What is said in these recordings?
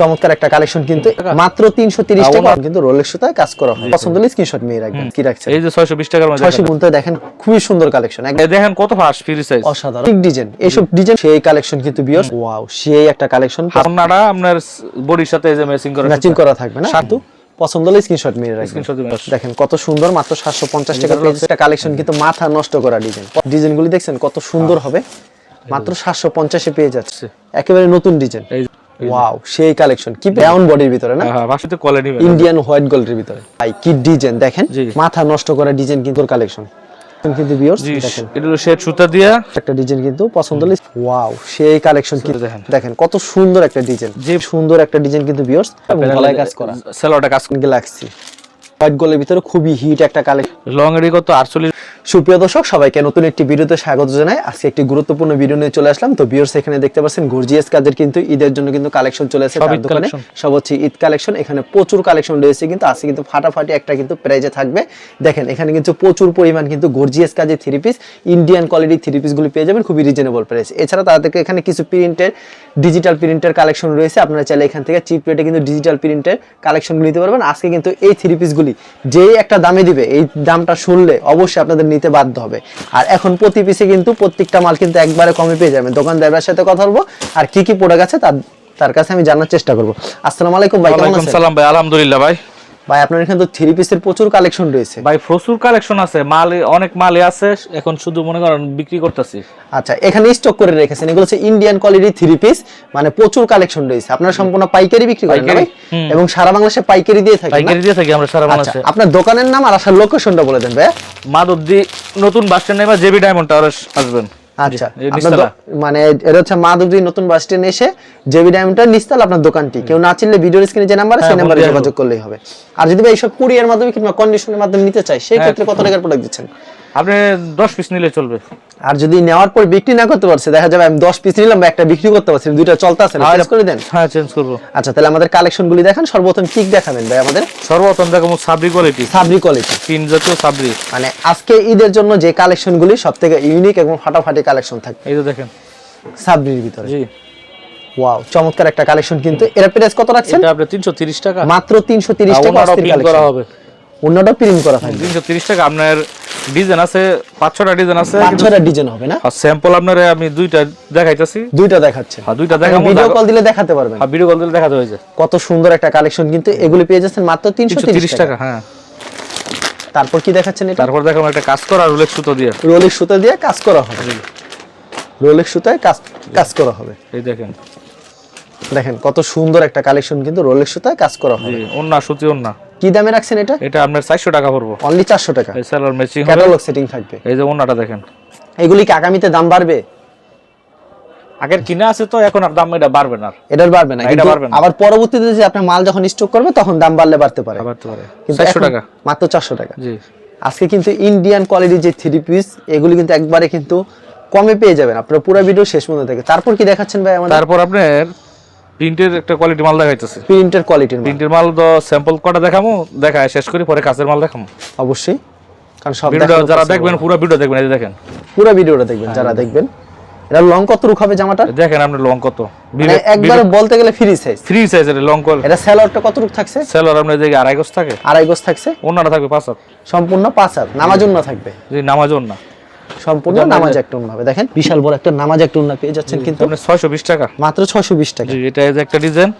চমৎকার একটা কালেকশন কিন্তু মাত্র তিনশো তিরিশ আহ, টাকা কিন্তু রোলের সুতায় কাজ করা হয়। পছন্দ হলে স্ক্রিনশট নিয়ে রাখবেন। কি রাখছেন? এই যে ছয়শো বিশ টাকার মধ্যে ছয়শো গুনতে দেখেন খুবই সুন্দর কালেকশন দেখেন কত ফাস্ট ফ্রি সাইজ অসাধারণ। ডিজাইন এইসব ডিজাইন সেই কালেকশন কিন্তু বিয়র ওয়াও সেই একটা কালেকশন আপনারা আপনার বডির সাথে এই যে ম্যাচিং করে ম্যাচিং করা থাকবে না? কিন্তু পছন্দ হলে স্ক্রিনশট মেরে রাখবেন। দেখেন কত সুন্দর মাত্র সাতশো পঞ্চাশ টাকা একটা কালেকশন কিন্তু মাথা নষ্ট করা ডিজাইন ডিজাইন গুলি দেখছেন কত সুন্দর হবে? মাত্র সাতশো পঞ্চাশে পেয়ে যাচ্ছে। একেবারে নতুন ডিজাইন ওয়াও সেই কালেকশন কি ব্রাউন বডির ভিতরে না? হ্যাঁ ভাষাতে কোয়ালিটি ইন্ডিয়ান হোয়াইট গোল্ডের ভিতরে। ভাই কি ডিজাইন দেখেন? মাথা নষ্ট করা ডিজাইন কিন্তু কালেকশন কিন্তু ভিউয়ার্স দেখেন। এটা হলো শেড সুতা দিয়া। একটা ডিজাইন কিন্তু পছন্দ হলে ওয়াও সেই কালেকশন কিন্তু দেখেন। দেখেন কত সুন্দর একটা ডিজাইন যে সুন্দর একটা ডিজাইন কিন্তু ভিউয়ার্স গলায় কাজ করা। সেলোটা কাজ গ্যালাক্সি হোয়াইট গোল্ডের ভিতরে খুবই হিট একটা কালেকশন লং এডি কত? আটচল্লিশ সুপ্রিয় দর্শক সবাইকে নতুন একটি ভিডিওতে স্বাগত জানাই। আজকে একটি গুরুত্বপূর্ণ ভিডিও নিয়ে চলে আসলাম। তো ভিউয়ার্স এখানে দেখতে পাচ্ছেন গর্জিয়াস কাজের কিন্তু ঈদের জন্য কিন্তু কালেকশন চলে আসে সব তার দোকানে। সব হচ্ছে ঈদ কালেকশন এখানে প্রচুর কালেকশন রয়েছে কিন্তু আজকে কিন্তু ফাটাফাটি একটা কিন্তু প্রাইজে থাকবে। দেখেন এখানে কিন্তু প্রচুর পরিমাণ কিন্তু গর্জিয়াস কাজের three piece Indian quality three piece গুলি পেয়ে যাবেন খুবই রিজনেবল প্রাইস এছাড়া তাদেরকে এখানে কিছু প্রিন্টের ডিজিটাল প্রিন্টের কালেকশন রয়েছে। আপনারা চাইলে এখান থেকে চিপ রেটে কিন্তু ডিজিটাল প্রিন্টের কালেকশন নিতে পারবেন। আজকে কিন্তু এই থ্রি পিসগুলি যেই একটা দামে দিবে এই দামটা শুনলে অবশ্যই আপনাদের নিতে বাধ্য হবে। আর এখন প্রতি পিসে কিন্তু প্রত্যেকটা মাল কিন্তু একবারে কমে পেয়ে যাবেন। দোকানদারের সাথে কথা বলব। আর কি কি প্রোডাক্ট আছে তার তার কাছে আমি জানার চেষ্টা করব। আসসালামু আলাইকুম ভাই কেমন আছেন? ভাই আলহামদুলিল্লাহ ভাই। ভাই আপনার এখানে তো থ্রি পিসের প্রচুর কালেকশন রয়েছে। ভাই প্রচুর কালেকশন আছে। মাল অনেক মালই আছে। এখন শুধু মনে করেন বিক্রি করতেছি। আচ্ছা এখানে স্টক করে রেখেছেন। এগুলো হচ্ছে ইন্ডিয়ান কোয়ালিটি থ্রি পিস মানে প্রচুর কালেকশন রয়েছে। আপনারা সম্পূর্ণ পাইকারি বিক্রি করেন ভাই? এবং সারা বাংলাদেশে পাইকারি দিয়ে থাকেন পাইকারি দিয়ে থাকি আমরা সারা আচ্ছা বাংলাদেশে। আপনার দোকানের নাম আর আসার লোকেশনটা বলে দেন ভাই মাদুদ্দি নতুন বাস স্ট্যান্ড নেবা জেবি ডায়মন্ড টাওয়ার আসবেন। আচ্ছা মানে এটা হচ্ছে মাধবদী নতুন বাস স্ট্যান্ড এসে জেবি ডায়মন্ডটা নিস্তাল আপনার দোকানটি। কেউ না চিনলে ভিডিওর স্ক্রিনে যে নাম্বার সেই হ্যাঁ, নাম্বারে যোগাযোগ করলেই হবে। আর যদি এইসব কুরিয়ার মাধ্যমে কিংবা কন্ডিশনের মাধ্যমে নিতে চাই সেই হ্যাঁ। ক্ষেত্রে কত টাকার প্রোডাক্ট দিচ্ছেন? আপনি দশ পিস নিলে চলবে। আর যদি নেওয়ার পর বিক্রি না করতে পারছে দেখা যাবে আমি দশ পিস নিলাম বা একটা বিক্রি করতে পারছি দুইটা চলতে আছে চেঞ্জ করে দেন। হ্যাঁ চেঞ্জ করব। আচ্ছা তাহলে আমাদের কালেকশন গুলি দেখান সর্বপ্রথম ঠিক দেখাবেন ভাই আমাদের? সর্বপ্রথম দেখো সাবরি কোয়ালিটি সাবরি কোয়ালিটি তিন জাতীয় সাবরি। মানে আজকে ঈদের জন্য যে কালেকশন গুলি সব থেকে ইউনিক এবং ফাটাফাটি কালেকশন থাকবে। এই যে দেখেন। সাবরির ভিতরে। জি। ওয়াও চমৎকার একটা কালেকশন কিন্তু। এর প্রাইস কত রাখছেন? এটা আপনি তিনশো তিরিশ টাকা। মাত্র তিনশো তিরিশ টাকা ওনারও করা হবে। অন্যটা প্রিন্ট করা থাকবে। তিনশো তিরিশ টাকা আপনার ডিজাইন আছে পাঁচ ছটা ডিজাইন আছে পাঁচ ছয়টা ডিজাইন হবে না? স্যাম্পল আপনার আমি দুইটা দেখাইতেছি। দুইটা দেখাচ্ছে আর দুইটা দেখাবো ভিডিও কল দিলে দেখাতে পারবেন। আর ভিডিও কল দিলে দেখাতে হয়েছে। কত সুন্দর একটা কালেকশন কিন্তু এগুলি পেয়ে যাচ্ছেন মাত্র তিনশো তিনশো তিরিশ তিরিশ টাকা। টাকা হ্যাঁ। তারপর কি দেখাচ্ছেন এটা? তারপর দেখো একটা কাজ করা রুলেক্স সুতো দিয়ে। রোলের সুতা দিয়ে কাজ করা হবে। রোলের সুতায় কাজ কাজ করা হবে। এই দেখেন। দেখেন কত সুন্দর একটা কালেকশন কিন্তু রোলের সুতায় কাজ করা হবে। ওন্না সুতি ওন্না কি দামে রাখছেন এটা? এটা আপনার চারশো টাকা পড়ব। অনলি চারশো টাকা। এই সেলার ম্যাচিং হবে। ক্যাটালগ সেটিং থাকবে। এই যে ওন্নাটা দেখেন। এগুলি কি আগামীতে দাম বাড়বে? আগের কিনে আছে তো এখন আর দাম এটা বাড়বে না এটার বাড়বে না এটা বাড়বে না। আবার পরবর্তীতে যে আপনার মাল যখন স্টক করবে তখন দাম বাড়লে বাড়তে পারে। বাড়তে পারে। কিন্তু চারশো এখন টাকা। মাত্র চারশো টাকা। জি। আজকে কিন্তু ইন্ডিয়ান কোয়ালিটির যে থ্রি পিস এগুলি কিন্তু একবারে কিন্তু কমে পেয়ে যাবেন। আপনারা পুরো ভিডিও শেষ পর্যন্ত থেকে তারপর কি দেখাচ্ছেন ভাই আমাদের? তারপর আপনার প্রিন্টের একটা কোয়ালিটি মাল দেখাইতেছে। প্রিন্টের কোয়ালিটির প্রিন্টের মাল তো স্যাম্পল কটা দেখামো দেখায় শেষ করি পরে কাছের মাল দেখামো। অবশ্যই। কারণ সব দেখানো যারা দেখবেন পুরো ভিডিও দেখবেন এই দেখেন। পুরো ভিডিওটা দেখবেন যারা দেখবেন। এটা লং কত রুখ হবে জামাটা? দেখেন আপনার লং কত। মানে একবারে বলতে গেলে ফ্রি সাইজ থ্রি সাইজের লং কল। এটা স্যালোয়ারটা কত রুখ থাকছে? সেলর আপনার আড়াই গজ থাকে। আড়াই গজ থাকছে। ওনারা থাকবে পাঁচ হাত। সম্পূর্ণ পাঁচ হাত নামাজ উন্না থাকবে। জি নামাজ না সম্পূর্ণ নামাজ উন্না হবে দেখেন বিশাল বড় একটা নামাজ একটা উন্না পেয়ে যাচ্ছেন কিন্তু আপনার ছয়শো বিশ টাকা। মাত্র ছশো বিশ টাকা। জি এটা যে একটা ডিজাইন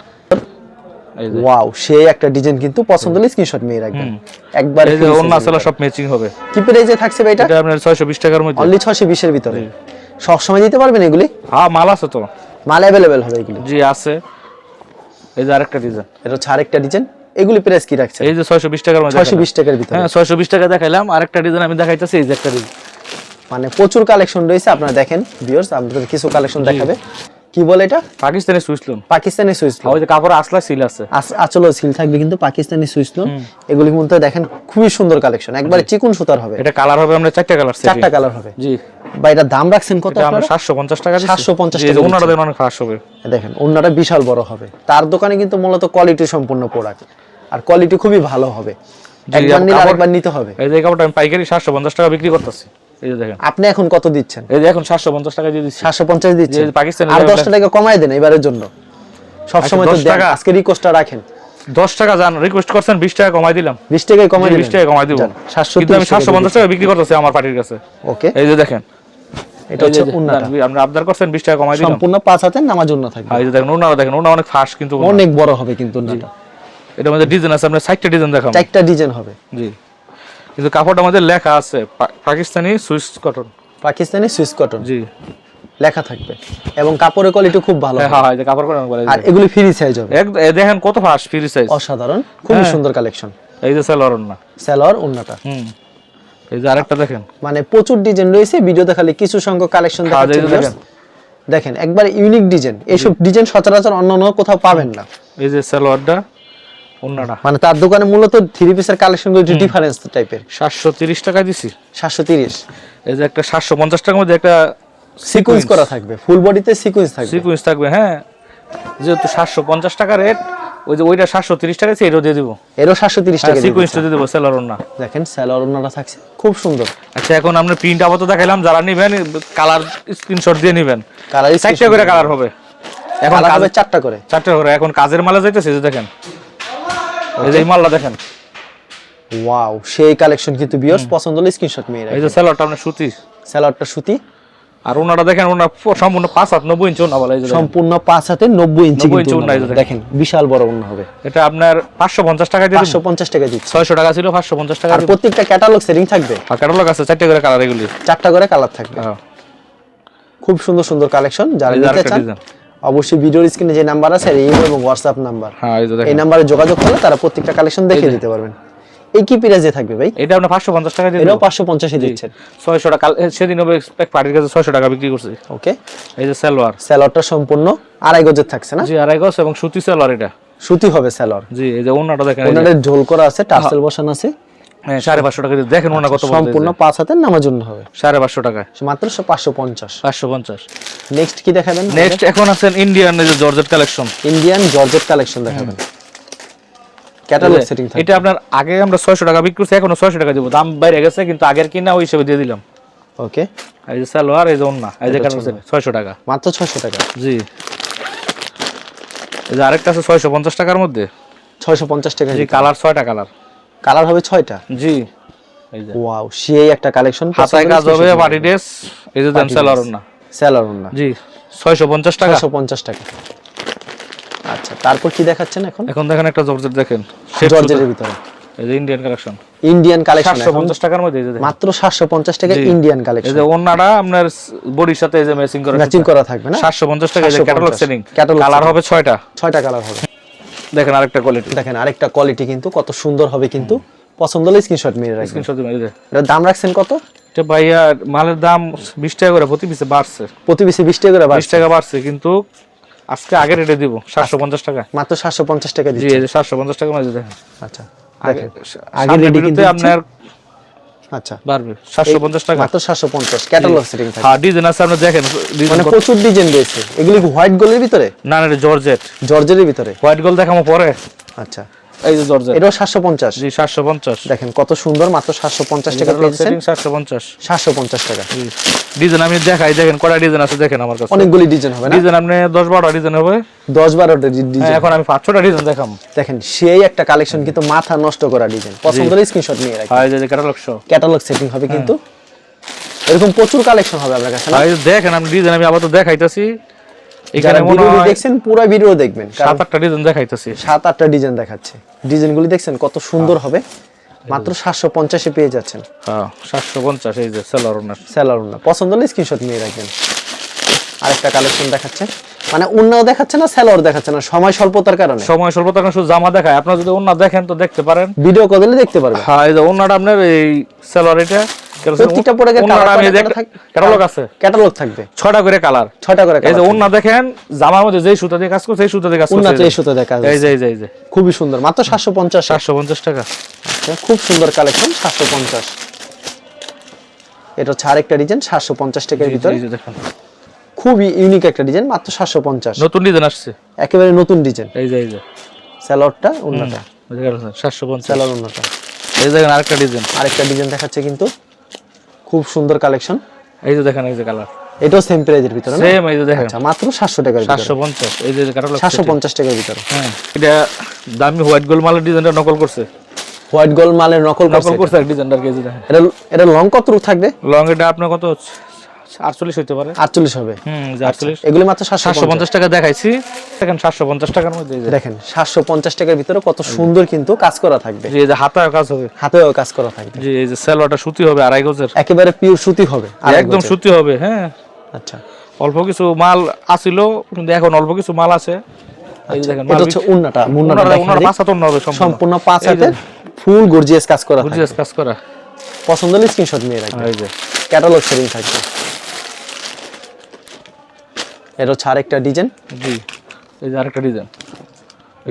ওয়াও সেই একটা ডিজাইন কিন্তু পছন্দ হলে স্ক্রিনশট নিয়ে রাখবেন। একবার এই যে অন্য সেলর সব ম্যাচিং হবে। কি প্রাইজে থাকছে ভাই এটা? এটা আপনার ছয়শো বিশ টাকার মধ্যে। অনলি ছশো বিশের ভিতরে। সব সময় দিতে পারবেন এগুলি? হ্যাঁ মাল আছে তো। মাল অ্যাভেলেবেল হবে এগুলি। জি আছে। এই যে আরেকটা ডিজাইন এটা হচ্ছে আরেকটা ডিজাইন এগুলি প্রাইস কি রাখছে এই যে ছয়শো বিশ টাকার মধ্যে ছয়শো দেখালাম। বিশ টাকার ভিতরে। হ্যাঁ ছয়শো বিশ টাকা দেখাইলাম। আরেকটা ডিজাইন আমি দেখাইতেছি এই যে একটা ডিজাইন মানে প্রচুর কালেকশন রয়েছে আপনারা দেখেন ভিউয়ার্স আপনাদের কিছু কালেকশন দেখাবে। কি বলে এটা? Pakistani Swiss lawn Pakistani Swiss ওই যে কাপড় আসলা সিল আছে। আচলো সিল থাকবে কিন্তু পাকিস্তানি সুইচ লোন এগুলি কিন্তু দেখেন খুবই সুন্দর কালেকশন একবারে চিকুন সুতার হবে। এটা কালার হবে আমরা চারটা কালার চারটা কালার হবে। জি। বা এটা দাম রাখছেন কত আপনারা? সাতশো পঞ্চাশ টাকা 750 টাকা ওনারা দেন অনেক ফাঁস হবে। দেখেন অন্যটা বিশাল বড় হবে। তার দোকানে কিন্তু মূলত কোয়ালিটি সম্পূর্ণ প্রোডাক্ট আর কোয়ালিটি খুবই ভালো হবে। একবার নিলে আরেকবার নিতে হবে। এই যে কাপড়টা আমি পাইকারি সাতশো পঞ্চাশ টাকা বিক্রি করতেছি। এই যে দেখেন। আপনি এখন কত দিচ্ছেন? এই যে এখন সাতশো পঞ্চাশ টাকা দিয়ে দিচ্ছি। সাতশো পঞ্চাশ দিচ্ছেন। পাকিস্তানি আর level দশটা টাকা কমাই দেন এবারের জন্য। সবসময় আচ্ছা, তো দেন, টাকা। আজকে রিকোয়েস্টটা রাখেন। দশ টাকা জান রিকোয়েস্ট করছেন বিশ টাকা কমাই দিলাম। বিশ টাকায় কমাই বিশ টাকা কমাই দিব। কিন্তু আমি সাতশো পঞ্চাশ টাকা বিক্রি করতেছি আমার পার্টির কাছে। ওকে এই যে দেখেন। এটা হচ্ছে উন্নাটা। আপনি আবদার করছেন বিশ টাকা কমাই দিলাম। সম্পূর্ণ পাঁচ হাতের নামার জন্য থাকবে। হ্যাঁ, এই যে দেখেন ওনারা দেখেন ওনা অনেক ফাস্ট কিন্তু অনেক বড় হবে কিন্তু উন্নাটা। এটার মধ্যে ডিজাইন আছে আপনার সাইডটা ডিজাইন দেখাম চারটা ডিজাইন হবে। জি। কিন্তু কাপড়টার মধ্যে লেখা আছে Pakistani Swiss cotton. Pakistani Swiss cotton? জি। লেখা থাকবে। এবং কাপড়ের কোয়ালিটি খুব ভালো হ্যাঁ হ্যাঁ এই যে কাপড় বলে এই আর। এগুলি ফ্রি সাইজ হবে। এক দেখেন কত ফাস্ট ফ্রি সাইজ অসাধারণ খুবই হ্যাঁ। সুন্দর কালেকশন এই যে সেলরন না সেলর উন্নাটা হুম। এই যে আরেকটা দেখেন। মানে প্রচুর ডিজাইন রয়েছে ভিডিওতে খালি কিছু সংখ্যক কালেকশন হ্যাঁ, দেখাচ্ছি দেখেন। দেখেন একবার ইউনিক ডিজাইন এইসব ডিজাইন সচরাচর অন্য কোথাও পাবেন না। এই যে সেলোয়ারটা মানে তার দোকানে মূলত থ্রি পিসের কালেকশনগুলো ডিফারেন্স টাইপের সাতশো তিরিশ টাকা দিছি। সাতশো তিরিশ। এই যে একটা সাতশো পঞ্চাশ টাকার মধ্যে একটা সিকুয়েন্স করা থাকবে ফুল বডিতে সিকুয়েন্স থাকবে। সিকুয়েন্স থাকবে হ্যাঁ। যেহেতু সাতশো পঞ্চাশ টাকা রেট ওই যে ওইটা সাতশো তিরিশ টাকা আছে এটাও দিয়ে দিব। এরও সাতশো তিরিশ টাকা দিয়ে সিকুয়েন্সটা দিয়ে দেবো না দেখেন সেলর ওনারা থাকছে খুব সুন্দর। আচ্ছা এখন আমরা প্রিন্ট আপাতত দেখাইলাম যারা নিবেন কালার স্ক্রিনশট দিয়ে নিবেন। কালার চারটে করে কালার হবে। এখন চারটা করে। চারটে করে এখন কাজের মালে যাইতেছে যে দেখেন। এই যে মালটা দেখেন। ওয়াও সেই কালেকশন কিন্তু বিয়স পছন্দ হলে স্ক্রিনশট মেয়ে এই যে সেলোয়ারটা আপনার সুতি। সেলরটা সুতি। আর ওনারা দেখেন ওনার সম্পূর্ণ পাঁচ হাত নব্বই ইঞ্চি ওনা বলে। সম্পূর্ণ পাঁচ হাতে নব্বই ইঞ্চি 90 কিন্তু ইঞ্চি ওড়না ওড়না, এই যে হবে। দেখেন। বিশাল বড় হবে। এটা আপনার পাঁচশো পঞ্চাশ টাকা দিয়ে পাঁচশো পঞ্চাশ টাকা দিচ্ছে। ছয়শো টাকা ছিল পাঁচশো পঞ্চাশ টাকা প্রত্যেকটা ক্যাটালগ সেটিং থাকবে? আর ক্যাটালগ আছে চারটে করে কালার এগুলি। চারটা করে কালার থাকবে। হ্যাঁ। খুব সুন্দর সুন্দর কালেকশন যারা নিতে চান অবশ্যই ভিডিওর স্ক্রিনে যে নাম্বার আছে ইমো এবং হোয়াটসঅ্যাপ নাম্বার। হ্যাঁ এই এই নাম্বারে যোগাযোগ করলে তারা প্রত্যেকটা কালেকশন দেখে দিতে পারবেন। এই কি প্রাইসে থাকবে ভাই? এটা পাঁচশো পঞ্চাশ টাকা দিয়ে এটাও দেবো। পাঁচশো পঞ্চাশে দিচ্ছেন। ছয়শো টাকা এ, সেদিন হবে এক পার্টির কাছে ছয়শো টাকা বিক্রি করছি। ওকে। এই যে সালোয়ার। স্যালোয়ারটা সম্পূর্ণ আড়াই গজের থাকছে না? জি আড়াই গজ এবং সুতি সালোয়ার এটা। সুতি হবে স্যালোয়ার জি এই যে ওনাটা দেখেন এই ওনাদের ঝোল করা আছে টার্সেল বসানো আছে। হ্যাঁ, সাড়ে পাঁচশো টাকা দেখেন ওনা কত সম্পূর্ণ পাঁচ হাতের নামার জন্য হবে। সাড়ে পাঁচশো টাকা মাত্র পাঁচশো পঞ্চাশ। পাঁচশো পঞ্চাশ। নেক্সট কি দেখাবেন? নেক্সট এখন আছেন Indian georgette collection Indian georgette collection দেখাবেন। ক্যাটালগ সেটিং এটা আপনার আগে আমরা ছয়শো টাকা বিক্রি করছি এখনও ছয়শো টাকা দিব। দাম বাইরে গেছে কিন্তু আগের কিনা ওই হিসেবে দিয়ে দিলাম। ওকে এই যে সালোয়ার এই যে ওন্না এই যে ছয়শো। টাকা। মাত্র ছয়শো টাকা। জি। এই যে আরেকটা আছে ছয়শো পঞ্চাশ টাকার মধ্যে। ছয়শো পঞ্চাশ টাকা জি কালার ছয়টা কালার। কালার হবে ছয়টা? জি। ওয়াও সেই একটা কালেকশন হাতায় কাজ হবে ড্রেস এই যে দেন সালোয়ার না স্যালার না জি ছয়শো পঞ্চাশ টাকা। ছয়শো পঞ্চাশ টাকা। আচ্ছা তারপর কি দেখাচ্ছেন এখন? এখন দেখেন একটা জর্জেট দেখেন। জর্জেটের ভিতরে। এই যে ইন্ডিয়ান কালেকশন ইন্ডিয়ান কালেকশন সাতশো পঞ্চাশ টাকার মধ্যে এই যে মাত্র সাতশো পঞ্চাশ টাকা জি। ইন্ডিয়ান এই যে ওন্নাটা আপনার বডির সাথে এই যে ম্যাচিং করে ম্যাচিং করা থাকবে না? সাতশো পঞ্চাশ টাকা 750 ক্যাটালগ সেটিং Catalog কালার হবে ছয়টা। ছয়টা কালার হবে। দেখেন আরেকটা কোয়ালিটি দেখেন আরেকটা কোয়ালিটি কিন্তু কত সুন্দর হবে কিন্তু। পছন্দ হলে স্ক্রিনশট মেরে রাখবেন। স্ক্রিনশট মেরে দেন এটা দাম রাখছেন কত? এটা ভাইয়া মালের দাম বিশ টাকা করে প্রতি পিসে বাড়ছে। প্রতি পিসে 20 টাকা করে বাড়ছে। 20 টাকা বাড়ছে কিন্তু আজকে আগে রেটে দিব সাতশো পঞ্চাশ টাকা। মাত্র 750 টাকা দিচ্ছি জি দিচ্ছে এই যে সাতশো পঞ্চাশ টাকা মাঝে দেখেন। আচ্ছা আগে আগে রেটে রেডি কিন্তু আপনার আচ্ছা। বাড়বে সাতশো পঞ্চাশ টাকা। মাত্র সাতশো পঞ্চাশ। ক্যাটালগ সেটিং থাকে হ্যাঁ ডিজাইন আছে আপনি দেখেন মানে প্রচুর ডিজাইন রয়েছে। এগুলি হোয়াইট গোল্ডের ভিতরে? না না এটা জর্জেট জর্জের ভিতরে? হোয়াইট গোল দেখামো পরে। আচ্ছা। এই যে জর্জেট। এটাও সাতশো পঞ্চাশ। জি সাতশো পঞ্চাশ। দেখেন কত সুন্দর মাত্র সাতশো পঞ্চাশ টাকা পেয়েছেন। সেটিং সাতশো পঞ্চাশ। সাতশো পঞ্চাশ টাকা। ডিজাইন আমি দেখাই দেখেন কটা ডিজাইন আছে দেখেন আমার কাছে। অনেকগুলি ডিজাইন হবে না? ডিজাইন আপনি দশ বারোটা ডিজাইন হবে? দশ বারোটা হ্যাঁ, ডিজাইন। এখন আমি পাঁচ ছটা ডিজাইন দেখাম। দেখেন সেই একটা কালেকশন কিন্তু মাথা নষ্ট করা ডিজাইন। পছন্দ হলে স্ক্রিনশট নিয়ে রাখি হ্যাঁ এই যে ক্যাটালগ শো ক্যাটালগ সেটিং হবে কিন্তু। এরকম প্রচুর কালেকশন হবে আপনার কাছে? হ্যাঁ, দেখেন আমি ডিজাইন আমি আবার তো দেখাইতেছি। এখানে মনে হয় দেখছেন পুরো ভিডিও দেখবেন সাত আটটা ডিজাইন দেখাইতেছি। সাত আটটা ডিজাইন দেখাচ্ছে। ডিজাইনগুলি দেখছেন কত সুন্দর হবে? মাত্র সাতশো পঞ্চাশে পেয়ে যাচ্ছেন। হ্যাঁ সাতশো পঞ্চাশ এই যে স্যালার উন্না পছন্দ হলে স্ক্রিনশট নিয়ে রাখবেন। আরেকটা কালেকশন দেখাচ্ছে। মানে উন্নাও দেখাচ্ছে না দেখাচ্ছে না সময় স্বল্পতার কারণে। সময় স্বল্প তখন শুধু জামা দেখায়। আপনার যদি ওনা দেখেন তো দেখতে পারেন। ভিডিও কল দিলে দেখতে পারবেন। হ্যাঁ এই যে ওনাটা আপনার এই সেলার এটা। প্রত্যেকটা প্রোডাক্টের ক্যাটালগ আছে। ক্যাটালগ থাকবে। ছয়টা করে কালার। ছয়টা করে এই যে colour দেখেন জামার মধ্যে যেই সুতা দিয়ে কাজ করছে এই সুতা দিয়ে কাজ করছে। তো এই এই সুতো দেখা এই যে এই যে এই যে। খুবই সুন্দর। মাত্র সাতশো পঞ্চাশ। সাতশো পঞ্চাশ খুব সুন্দর কালেকশন সাতশো পঞ্চাশ। এটা হচ্ছে আরেকটা ডিজাইন সাতশো পঞ্চাশ টাকার ভিতরে। এই যে দেখেন। খুবই ইউনিক একটা ডিজাইন মাত্র সাতশো পঞ্চাশ। নতুন ডিজাইন আসছে। একেবারে নতুন ডিজাইন। এই যে এই যে। স্যালোয়ার উন্নাটা এই দেখেন আরেকটা ডিজাইন। আরেকটা ডিজাইন দেখাচ্ছে কিন্তু। খুব সুন্দর কালেকশন। এই যে দেখেন এই যে কালার। এটাও সেম প্রাইজের ভিতরে না? সেম এই যে দেখেন। আচ্ছা মাত্র সাতশো টাকার ভিতরে। সাতশো পঞ্চাশ এই যে ক্যাটালগ সাতশো পঞ্চাশ টাকার ভিতরে। হ্যাঁ এটা দামি হোয়াইট গোল মালের ডিজাইনটা নকল করছে। হোয়াইট গোল মালের নকল নকল করছে ডিজাইনটার কেজি দেখেন। এটা এটা লং কত থাকবে? লং এটা আপনার কত আটচল্লিশ হইতে পারে। আটচল্লিশ হবে। হুম আটচল্লিশ। এগুলি মাত্র সাতশো পঞ্চাশ। টাকা দেখাইছি। দেখেন সাতশো পঞ্চাশ টাকার মধ্যে দেখেন সাতশো পঞ্চাশ টাকার ভিতরে কত সুন্দর কিন্তু কাজ করা থাকবে। এই যে হাতায় কাজ হবে। হাতেও কাজ করা থাকবে। যে এই যে সেলোয়ারটা সুতি হবে আড়াই গজের। একেবারে পিওর সুতি হবে একদম সুতি হবে হ্যাঁ। আচ্ছা। অল্প কিছু মাল আসিল কিন্তু এখন অল্প কিছু মাল আছে। দেখেন এটা হচ্ছে উন্নাটা ওনারা দিই। পাঁচ হাতন হবে সম্পূর্ণ। পাঁচ হাতের ফুল গর্জিয়াস কাজ করা থাকবে। কাজ করা। পছন্দ হলে স্ক্রিনশট নিয়ে রাখবেন। ক্যাটালগ শেডিং থাকবে। এটা হচ্ছে আরেকটা ডিজাইন। জি এই যে আরেকটা ডিজাইন।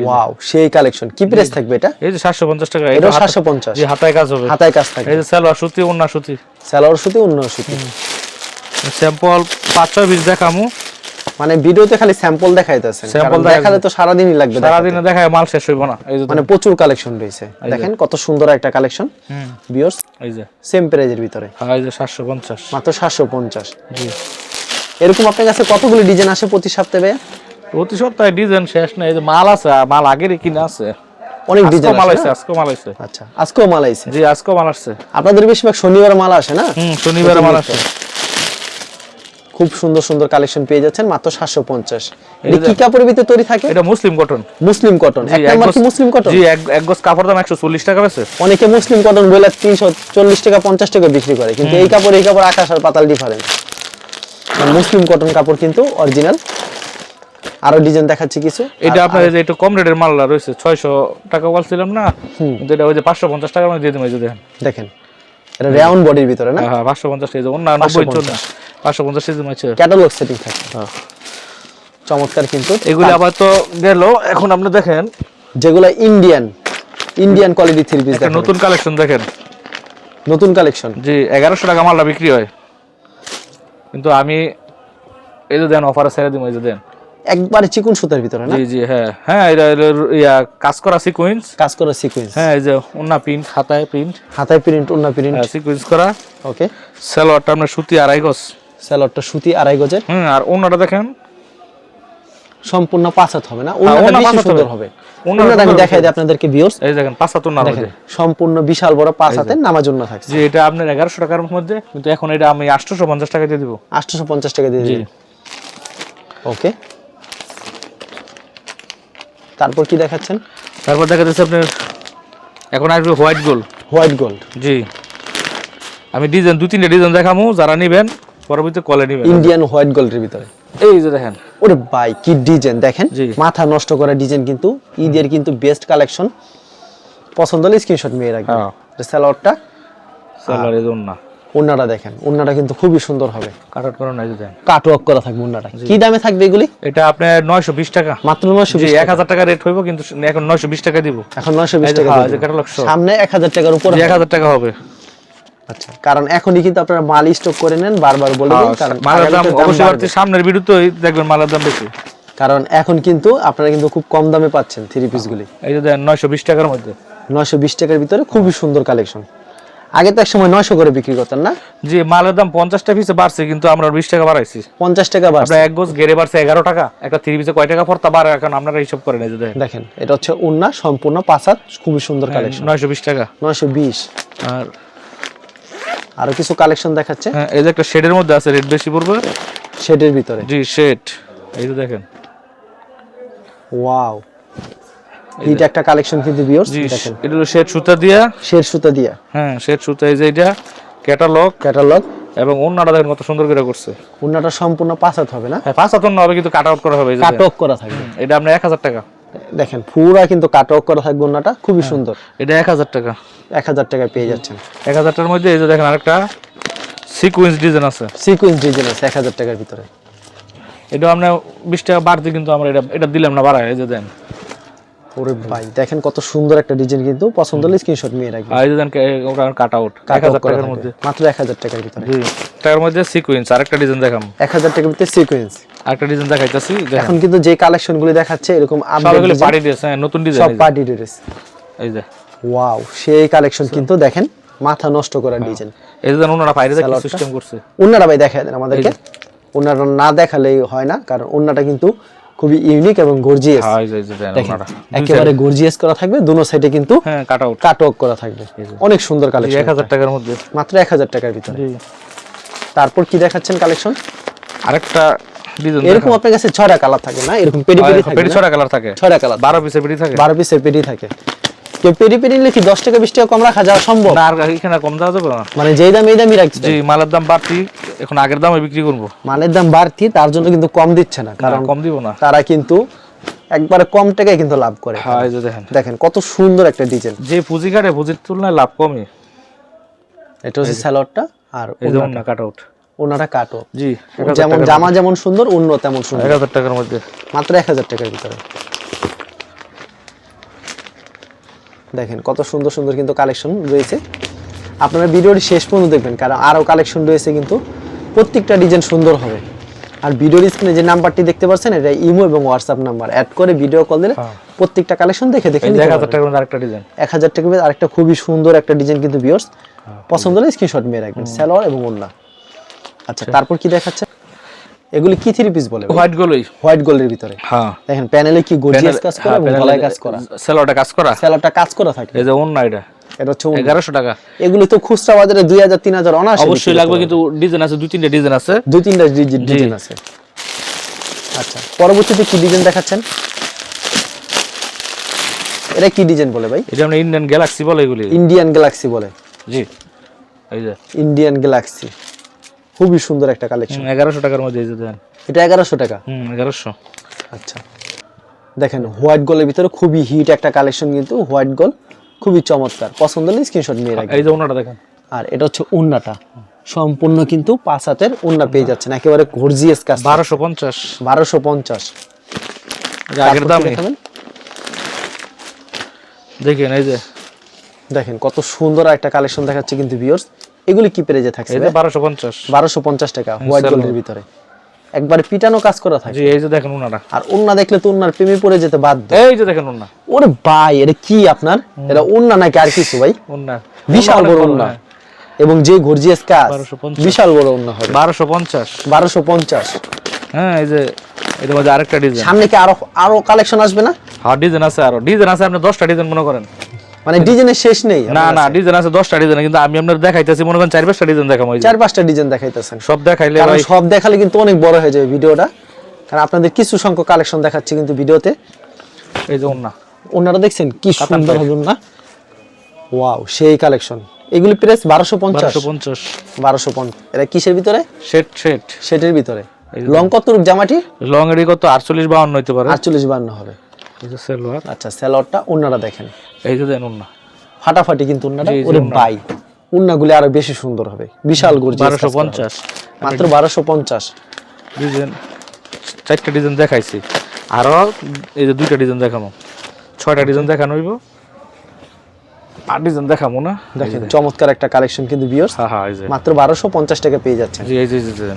ওয়াও সেই কালেকশন। কি প্রাইস থাকবে এটা? এই যে সাতশো পঞ্চাশ টাকা এটাও হাতা- সাতশো পঞ্চাশ। জি হাতায় কাজ হবে। হাতায় কাজ থাকবে। এই যে সালোয়ার সুতি ওন্না সুতি। স্যালোয়ার সুতি অন্য সুতি। স্যাম্পল পাঁচ ছয় পিস দেখামু। মানে ভিডিওতে খালি স্যাম্পল দেখাইতেছেন। দেখাই- দেখালে তো সারাদিনই লাগবে দেখাতে। সারাদিনে দেখায় মাল শেষ হইব না। এই যে মানে প্রচুর কালেকশন রয়েছে। দেখেন কত সুন্দর একটা কালেকশন। হুম। বিয়র্স এই যে। সেম প্রাইজের ভিতরে। হ্যাঁ এই যে সাতশো পঞ্চাশ। মাত্র সাতশো পঞ্চাশ। জি। এরকম আপনার কাছে কতগুলো ডিজাইন আসে প্রতি সপ্তাহে প্রতি সপ্তাহে ডিজাইন শেষ নেই এই যে মাল আছে মাল আগেরই কিনা আছে। অনেক ডিজাইন মাল আছে না? আজকেও মাল আছে আচ্ছা আজকেও মাল আইছে? জি আজকেও মাল আসছে। আপনাদের বেশিরভাগ শনিবার মাল আসে না? হুম শনিবারে মাল আসছে খুব সুন্দর সুন্দর কালেকশন পেয়ে যাচ্ছেন মাত্র সাতশো পঞ্চাশ। এই এটা কি কাপড়ের ভিতরে তৈরি থাকে? এটা মুসলিম কটন মুসলিম কটন এক নাম্বার কি মুসলিম কটন জি এক এক গজ কাপড় দাম একশো চল্লিশ টাকা বেছে অনেকে মুসলিম কটন বলে তিনশো চল্লিশ টাকা পঞ্চাশ টাকা বিক্রি করে কিন্তু এই কাপড় এই কাপড় আকাশ আর পাতাল ডিফারেন্স মুসলিম কটন কাপড় কিন্তু অরিজিনাল আরও ডিজাইন দেখাচ্ছি কিছু। এটা আপনার যে একটু কম রেটের মাল রয়েছে ছয়শো টাকা বলছিলাম না? কিন্তু এটা ওই যে পাঁচশো পঞ্চাশ টাকার মধ্যে দিয়ে দেবো এই যে দেখেন। দেখেন এটা রাউন্ড বডির ভিতরে না? হ্যাঁ পাঁচশো পঞ্চাশ এই যে অন্য নব্বই চোদ্দ পাঁচশো পঞ্চাশ কেজি আছে ক্যাটালগ সেটিং থাকে। হ্যাঁ। চমৎকার কিন্তু। এগুলি আবার তো গেল এখন আপনি দেখেন। যেগুলো Indian Indian quality three piece একটা নতুন কালেকশন দেখেন। নতুন কালেকশন জি এগারোশো টাকা মালটা বিক্রি হয়। কিন্তু আমি এই যে দেন অফার ছেড়ে দিব এই যে দেন। একবারে চিকুন সুতার ভিতরে না? জি জি হ্যাঁ। হ্যাঁ এটা ইয়া কাজ করা সিকোয়েন্স কাজ করা সিকোয়েন্স হ্যাঁ এই যে ওন্না প্রিন্ট খাতায় প্রিন্ট হাতায় প্রিন্ট ওন্না প্রিন্ট সিকোয়েন্স করা। ওকে সেলোয়ারটা আমরা সুতি আড়াই গজ। সেলোয়ারটা সুতি আড়াই গজের। হুম আর ওন্নাটা দেখেন সম্পূর্ণ পাঁচ হাত হবে না ওন্না বেশি সুন্দর হবে। ওন্নাটা আমি দেখাই দিই আপনাদেরকে ভিউয়ার্স এই দেখেন নার দেখেন সম্পূর্ণ বিশাল বড় পাঁচ নামাজ জন্য থাকছে। যে এটা আপনার এগারোশো টাকার মধ্যে কিন্তু এখন এটা আমি আটশোশো পঞ্চাশ টাকা দিয়ে দিব। আটশোশো পঞ্চাশ টাকা দিয়ে দিন ওকে। তারপর কি দেখাচ্ছেন? তারপর দেখা যাচ্ছে আপনার এখন আসবে হোয়াইট গোল্ড। White gold. জি। আমি ডিজাইন দু তিনটে ডিজাইন দেখামু যারা নিবেন পরবর্তীতে কলে নিবেন। ইন্ডিয়ান হোয়াইট গোল্ডের ভিতরে। এই যে দেখেন ওরে ভাই কি ডিজাইন দেখেন মাথা নষ্ট করা ডিজাইন কিন্তু ঈদের কিন্তু বেস্ট কালেকশন পছন্দ হলে স্ক্রিনশট মেয়ে রাখবেন। হ্যাঁ। স্যালোয়ারটা এই জন্য ওন্নাটা দেখেন ওন্নাটা কিন্তু খুবই সুন্দর হবে। কাটার করে নাই দেন কাট ওয়ার্ক করা থাকবে ওন্নাটা কি দামে থাকবে এগুলি? এটা আপনার নয়শো বিশ টাকা। মাত্র নয়শো জি বিশ এক হাজার টাকা রেট হইবো কিন্তু এখন নয়শো বিশ টাকা দিব। এখন নয়শো বিশ এই যে, টাকা হ্যাঁ। সামনে এক হাজার টাকার উপরে জি এক হাজার টাকা হবে। আচ্ছা কারণ এখনই কিন্তু আপনারা মাল স্টক করে নেন বারবার বলে দিন কারণ হ্যাঁ, মালের দাম অবশ্যই সামনের ভিডিওতে দেখবেন মালের দাম বেশি। কারণ এখন কিন্তু আপনারা কিন্তু খুব কম দামে পাচ্ছেন থ্রি পিস গুলি। এই যে নয়শো বিশ টাকার মধ্যে। নয়শো বিশ টাকার ভিতরে খুবই সুন্দর কালেকশন আগে তো এক সময় নয়শো করে বিক্রি করতেন না? মালের দাম পঞ্চাশটা পিসে বাড়ছে কিন্তু আমরা বিশ টাকা বাড়াইছি। পঞ্চাশ টাকা বাড়ছে। এক গোজ গেড়ে বাড়ছে এগারো টাকা একটা থ্রি পিসে কয় টাকা পড়তা বাড়ে এখন আপনারা হিসাব করেন এই যে দেখেন দেখেন এটা হচ্ছে উন্না সম্পূর্ণ পাঁচাত খুবই সুন্দর কালেকশন নয়শো বিশ টাকা। নয়শো বিশ। আর আরও কিছু কালেকশন দেখাচ্ছে। হ্যাঁ এই যে একটা শেডের মধ্যে আছে রেড বেশি পড়বে? শেডের ভিতরে। জি শেড এই যে দেখেন। ওয়াও এইটা একটা কালেকশন কিন্তু জি দেখেন। এটা হলো শেড সুতা দিয়া। শেড সুতা দিয়া। হ্যাঁ শেড সুতা এই যে এটা। ক্যাটালগ ক্যাটালগ এবং অন্যটা দেখেন কত সুন্দর করে করছে। উন্নাটা সম্পূর্ণ পাঁচাত হবে না? হ্যাঁ পাঁচ হাতন হবে কিন্তু কাট আউট করা হবে এই যে দেখেন। কাটক করা থাকবে। এটা আপনার এক হাজার টাকা। দেখেন পুরা কিন্তু কাটক করা থাকবে ওনাটা খুবই হ্যাঁ। সুন্দর। এটা এক হাজার টাকা। এক হাজার টাকায় পেয়ে যাচ্ছেন। এক হাজার টাকার মধ্যে এই যে দেখেন আরেকটা সিকুয়েন্স ডিজাইন আছে। সিকুয়েন্স ডিজাইন আছে এক হাজার টাকার ভিতরে। এটা আমরা বিশ টাকা বাড়তি কিন্তু আমরা এটা এটা দিলাম না বাড়ায় এই যে দেন। ওরে ভাই দেখেন কত সুন্দর একটা ডিজাইন কিন্তু পছন্দ হলে স্ক্রিনশট নিয়ে রাখবেন। আর দেন কাট আউট এক কাট হাজার করা টাকার মধ্যে। মাত্র এক হাজার টাকার ভিতরে। জি মধ্যে সিকুয়েন্স আরেকটা ডিজাইন দেখাম। এক হাজার টাকার ভিতরে সিকুয়েন্স আরেকটা ডিজাইন দেখাইতেছি এখন কিন্তু যে দেখাচ্ছে এরকম আপডেট পার্টি ড্রেস হ্যাঁ নতুন সব পার্টি ড্রেস এই যে। ওয়াও সেই কালেকশন কিন্তু দেখেন মাথা নষ্ট করা ডিজাইন এই যে ওনারা বাইরে দেখতে সিস্টেম করছে। উন্নারা ভাই দেখায় দেন আমাদেরকে। ওনারা না দেখালেই হয় না কারণ ওনাটা কিন্তু খুবই ইউনিক এবং গর্জিয়াস হ্যাঁ একেবারে গর্জিয়াস করা থাকবে দুনো সাইডে কিন্তু হ্যাঁ কাট আউট কাটওয়ার্ক করা থাকবে। অনেক সুন্দর কালেকশন এক হাজার টাকার মধ্যে। মাত্র এক হাজার টাকার ভিতরে। তারপর কি দেখাচ্ছেন কালেকশন আরেকটা এরকম আপনার কাছে ছয়টা কালার থাকে না? এরকম পেডি পেডি থাকে ছয়টা ছড়া কালার থাকে। ছয়টা কালার বারো পিসের পেডি থাকে। বারো পিসের পেডি থাকে। পেডি পেডি নিলে কি দশ টাকা বিশ টাকা কম রাখা যাওয়া সম্ভব? না আর এখানে কম দেওয়া যাবে না। মানে যেই দাম এই দামই রাখছে। জি মালের দাম বাড়তি এখন আগের দামে বিক্রি করব। মানের দাম বাড়তি তার জন্য কিন্তু কম দিচ্ছে না কারণ কম দিব না। তারা কিন্তু একবারে কম টাকায় কিন্তু লাভ করে। হ্যাঁ এই যে দেখেন। দেখেন কত সুন্দর একটা ডিজাইন। যে পুঁজি কাটে পুঁজির তুলনায় লাভ কমই। এটা হচ্ছে স্যালোয়ারটা আর না কাট আউট ওনারা কাটো জি যেমন জামা যেমন সুন্দর অন্য তেমন সুন্দর। এক হাজার টাকার মধ্যে। মাত্র এক হাজার টাকার ভিতরে। দেখেন কত সুন্দর সুন্দর কিন্তু কালেকশন রয়েছে। আপনারা ভিডিওটি শেষ পর্যন্ত দেখবেন কারণ আরও কালেকশন রয়েছে কিন্তু প্রত্যেকটা ডিজাইন সুন্দর হবে। আর ভিডিওর স্ক্রিনে যে নাম্বারটি দেখতে পাচ্ছেন এটা ইমো এবং হোয়াটসঅ্যাপ নাম্বার। অ্যাড করে ভিডিও কল দিলে হ্যাঁ। প্রত্যেকটা কালেকশন দেখে দেখে নিতে এক হাজার পারবেন। টাকার মধ্যে আরেকটা ডিজাইন এক হাজার টাকা দিয়ে আরেকটা খুবই সুন্দর একটা ডিজাইন কিন্তু বিয়ার্স পছন্দ হলে স্ক্রিনশট মেয়ে রাখবেন। স্যালোয়ার এবং ওন্না আচ্ছা। তারপর কি দেখাচ্ছে? এগুলি কি থ্রি পিস বলে হোয়াইট হোয়াইট গোল্ডের ভিতরে। হ্যাঁ। দেখেন প্যানেলে কি গর্জিয়াস কাজ করা এবং গলায় কাজ করা? সেলোটা কাজ করা? স্যালোয়ারটা কাজ করা থাকে। এই যে এটা। এটা হচ্ছে ওন্না। এগারোশো টাকা। এগুলি তো খুচরা বাজারে দুই হাজার তিন অবশ্যই লাগবে কিন্তু ডিজাইন আছে দুই তিনটা ডিজাইন আছে। দুই তিনটা ডিজাইন আছে। আচ্ছা পরবর্তীতে কি ডিজাইন দেখাচ্ছেন? এটা কি ডিজাইন বলে ভাই? এটা আমরা ইন্ডিয়ান গ্যালাক্সি বলে এগুলি। ইন্ডিয়ান গ্যালাক্সি বলে। জি। এই যে। ইন্ডিয়ান গ্যালাক্সি খুবই সুন্দর একটা কালেকশন এগারোশো টাকার মধ্যে এটা এগারোশো টাকা? হুম এগারোশো। আচ্ছা। দেখেন হোয়াইট গোলের ভিতরে খুবই হিট একটা কালেকশন কিন্তু হোয়াইট গোল খুবই চমৎকার। পছন্দ হলে স্ক্রিনশট নিয়ে রাখবেন। এই যে ওনাটা দেখেন। আর এটা হচ্ছে উন্নাটা সম্পূর্ণ কিন্তু পাঁচ হাতের উন্না পেয়ে যাচ্ছেন। একেবারে গর্জিয়াস কাজ বারোশো পঞ্চাশ। বারোশো পঞ্চাশ। আগের দামে। দেখেন এই যে। দেখেন কত সুন্দর একটা কালেকশন দেখাচ্ছে কিন্তু ভিউয়ার্স এগুলি কি পেরেজে থাকছে পঞ্চাশ। বারোশো পঞ্চাশ টাকা হোয়াইট। গোল্ডের ভিতরে। একবার পিটানো কাজ করা থাকে জি এই যে দেখেন ওনাটা আর উন্না দেখলে তো উন্নার প্রেমে পড়ে যেতে বাধ্য। এই যে দেখেন ওনা ওরে ভাই এটা কি আপনার? এটা উন্না নাকি আর কিছু ভাই? ওনা বিশাল বড় উন্না এবং যে গর্জিয়াস কাজ 1250 বিশাল বড় উন্না হবে। বারোশো পঞ্চাশ। বারোশো পঞ্চাশ। হ্যাঁ এই যে এটার মধ্যে আরেকটা ডিজাইন। সামনে কি আরও আরও কালেকশন আসবে না? হ্যাঁ ডিজাইন আছে আরও। ডিজাইন আছে আপনি দশটা ডিজাইন মনে করেন। মানে ডিজাইনের শেষ নেই না না ডিজাইন আছে দশটা ডিজাইন কিন্তু আমি আপনার দেখাইতেছি মনে করেন চার পাঁচটা ডিজাইন দেখাবো এই যে। চার পাঁচটা ডিজাইন দেখাইতেছেন। সব দেখাইলে ভাই সব দেখালে কিন্তু অনেক বড় হয়ে যাবে ভিডিওটা। কারণ আপনাদের কিছু সংখ্যক কালেকশন দেখাচ্ছে কিন্তু ভিডিওতে। এই যে ওনা ওনারা দেখছেন? কি সুন্দর type। না ওয়াও সেই কালেকশন এগুলি প্রাইস বারোশো পঞ্চাশ। বারোশো পঞ্চাশ। বারোশো পঞ্চাশ। এটা কিসের ভিতরে? শেট শেট সেটের ভিতরে। লং কত রূপ জামাটি লং এডি কত? আটচল্লিশ বাউন্ন হতে পারে। আটচল্লিশ বান্ন হবে। এই যে সেলোয়ার। আচ্ছা স্যালোয়ারটা ওনারা দেখেন। এই যে দেন ওনা ফাটাফাটি কিন্তু জি, ওরে বাই। উন্নাগুলি আরও বেশি সুন্দর হবে। বিশাল গর্জি বারোশো পঞ্চাশ। মাত্র বারোশো পঞ্চাশ। ডিজাইন চারটা ডিজাইন দেখাইছি। আরও এই যে দুইটা ডিজাইন দেখানো ছয়টা ডিজাইন দেখানো হইব। ডিজাইন দেখাবো না। দেখেন চমৎকার একটা কালেকশন কিন্তু বিয়র্স হ্যাঁ হ্যাঁ মাত্র বারোশো পঞ্চাশ টাকা পেয়ে যাচ্ছেন।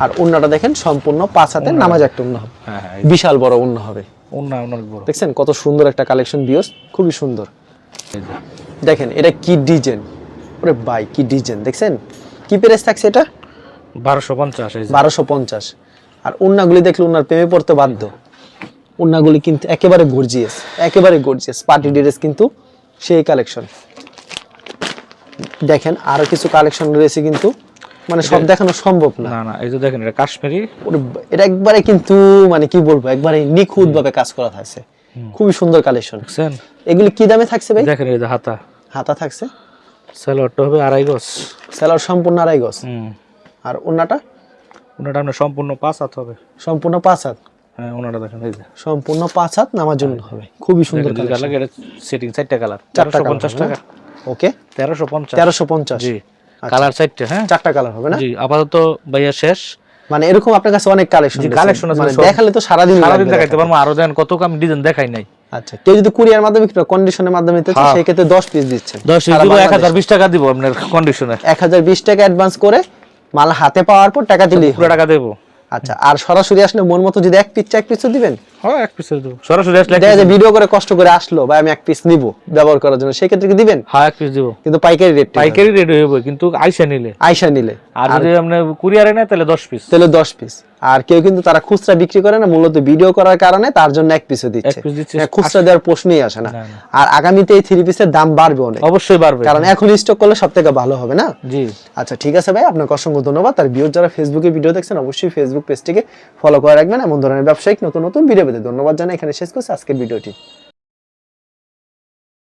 আর উন্নাটা দেখেন সম্পূর্ণ পাঁচ হাতের নামাজ একটা উন্না হবে। হ্যাঁ বিশাল বড় উন্না হবে। ওনা অনেক বড়। দেখছেন কত সুন্দর একটা কালেকশন বিয়র্স খুবই সুন্দর। দেখেন এটা কি ডিজাইন? ওরে বাই কি ডিজাইন দেখছেন? কি প্রাইস থাকছে এটা? বারোশো পঞ্চাশ বারোশো পঞ্চাশ। আর উন্নাগুলি দেখলে উন্নার প্রেমে পড়তে বাধ্য। উন্নাগুলি কিন্তু একেবারে গর্জিয়াস একেবারে গর্জিয়াস পার্টি ড্রেস কিন্তু সেই কালেকশন দেখেন আরও কিছু কালেকশন রয়েছে কিন্তু মানে সব দেখানো সম্ভব না। না না এই যে দেখেন এটা কাশ্মীরি। এটা একবারে কিন্তু মানে কি বলব একবারে নিখুঁত ভাবে কাজ করা থাকছে। খুবই সুন্দর কালেকশন এগুলি কি দামে থাকছে ভাই? দেখেন এই যে হাতা। হাতা থাকছে। স্যালোয়ারটা হবে আড়াই গজ। সেলার সম্পূর্ণ আড়াই গজ। আর ওনাটা ওনাটা আপনার সম্পূর্ণ পাঁচ হাত হবে। সম্পূর্ণ পাঁচ হাত। হ্যাঁ ওনাটা দেখেন এই যে। সম্পূর্ণ পাঁচ হাত নামার জন্য হবে। খুবই সুন্দর কালার এটা সেটিং চারটা কালার চারটা চারশো colour পঞ্চাশ হবে টাকা। ওকে? তেরোশো পঞ্চাশ। তেরোশো পঞ্চাশ। জি। কালার চারটে হ্যাঁ? চারটা কালার হবে না? জি আপাতত ভাইয়া শেষ। মানে এরকম আপনার কাছে অনেক কালেকশন আছে মানে দেখালে তো সারাদিন সারাদিন লাগবে দেখাইতে পারব আরও দেন কত আমি ডিজাইন দেখাই নাই। আচ্ছা কেউ যদি কুরিয়ার মাধ্যমে কিংবা কন্ডিশনের মাধ্যমে নিতে চায়। সেই ক্ষেত্রে দশ পিস দিচ্ছেন দশ সারা দিব এক বাংলাদেশ। হাজার বিশ টাকা দিব আপনার কন্ডিশনে এক হাজার বিশ টাকা অ্যাডভান্স করে মাল হাতে পাওয়ার পর টাকা দিলেই পুরো টাকা দেবো। আচ্ছা আর সরাসরি আসলে মন মতো যদি এক পিস এক পিসও দিবেন? হ্যাঁ এক পিস দেবো। সরাসরি আসলে দেখা যায় ভিডিও করে কষ্ট করে আসলো বা আমি এক পিস নিব ব্যবহার করার জন্য সেই ক্ষেত্রে কি দিবেন? হ্যাঁ এক পিস দিব। কিন্তু পাইকারি রেট পাইকারি রেট হইব কিন্তু আইসা নিলে। আইসা নিলে। আর যদি আমরা কুরিয়ারে নেয় তাহলে দশ পিস তাহলে দশ পিস আর কেউ কিন্তু তারা খুচরা বিক্রি করে না মূলত ভিডিও করার কারণে তার জন্য এক পিসও দিচ্ছে। হ্যাঁ, খুচরা দেওয়ার প্রশ্নই আসে না। আর আগামীতে এই থ্রি পিসের দাম বাড়বে অনেক। অবশ্যই বাড়বে। কারণ এখন স্টক করলে সব থেকে ভালো হবে না? জি। আচ্ছা ঠিক আছে ভাই আপনাকে অসংখ্য ধন্যবাদ। আর ভিউর যারা ফেসবুকে ভিডিও দেখছেন অবশ্যই ফেসবুক পেজটিকে ফলো করে রাখবেন। এমন ধরনের ব্যবসায়িক নতুন নতুন ভিডিও পেতে ধন্যবাদ জানাই। এখানে শেষ করছি আজকের ভিডিওটি